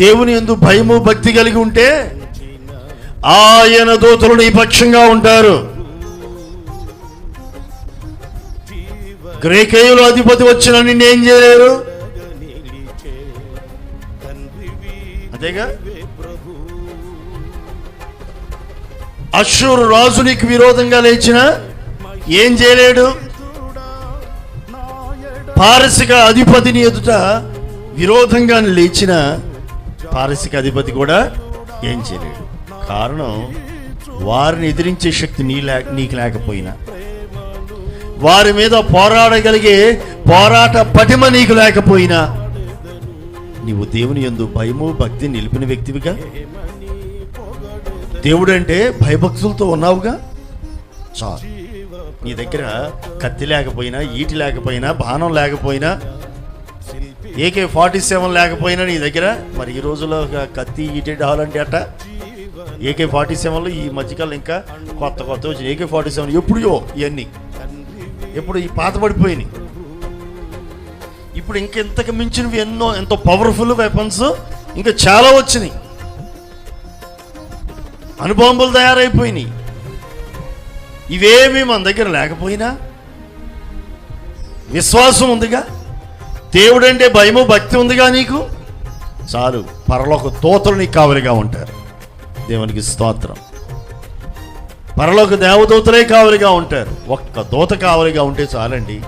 దేవుని ఎందు భయము భక్తి కలిగి ఉంటే ఆయన దూతలు నీ పక్షంగా ఉంటారు. గ్రేకేయులు అధిపతి వచ్చిన నిన్నేం చేయలేరు? అంతేగా? అశ్వరు రాజు నీకు విరోధంగా లేచిన ఏం చేయలేడు? పారసిక అధిపతిని ఎదుట విరోధంగా లేచిన పారసిక అధిపతి కూడా ఏం చేయలేడు. కారణం వారిని ఎదిరించే శక్తి నీ లేక నీకు లేకపోయినా. వారి మీద పోరాడగలిగే పోరాట పటిమ నీకు లేకపోయినా. నీవు దేవుని యందు భయము భక్తి నిలిపిన వ్యక్తివిగా? దేవుడు అంటే భయభక్తులతో ఉన్నావుగా? చాలు. నీ దగ్గర కత్తి లేకపోయినా ఈటి లేకపోయినా బాణం లేకపోయినా ఏకే ఫార్టీ సెవెన్ లేకపోయినా నీ దగ్గర మరి ఈ రోజుల్లో కత్తి ఈటి డాలంటే అట్ట? ఏకే ఫార్టీ సెవెన్లో ఈ మధ్యకాలం ఇంకా కొత్త కొత్త వచ్చిన ఏకే ఫార్టీ సెవెన్ ఎప్పుడుయో ఇవన్నీ. ఎప్పుడు ఈ పాత పడిపోయినాయి. ఇప్పుడు ఇంకెంతకు మించినవి ఎన్నో ఎంతో పవర్ఫుల్ వెపన్స్ ఇంకా చాలా వచ్చినాయి. అనుబాంబులు తయారైపోయినాయి. ఇవేమీ మన దగ్గర లేకపోయినా విశ్వాసం ఉందిగా? దేవుడంటే భయము భక్తి ఉందిగా నీకు? చాలు పరలోక దోతలు నీకు కావలిగా ఉంటారు. దేవునికి స్తోత్రం. పరలోక దేవదూతలే కావలిగా ఉంటారు. ఒక్క దూత కావలిగా ఉంటే చాలండి.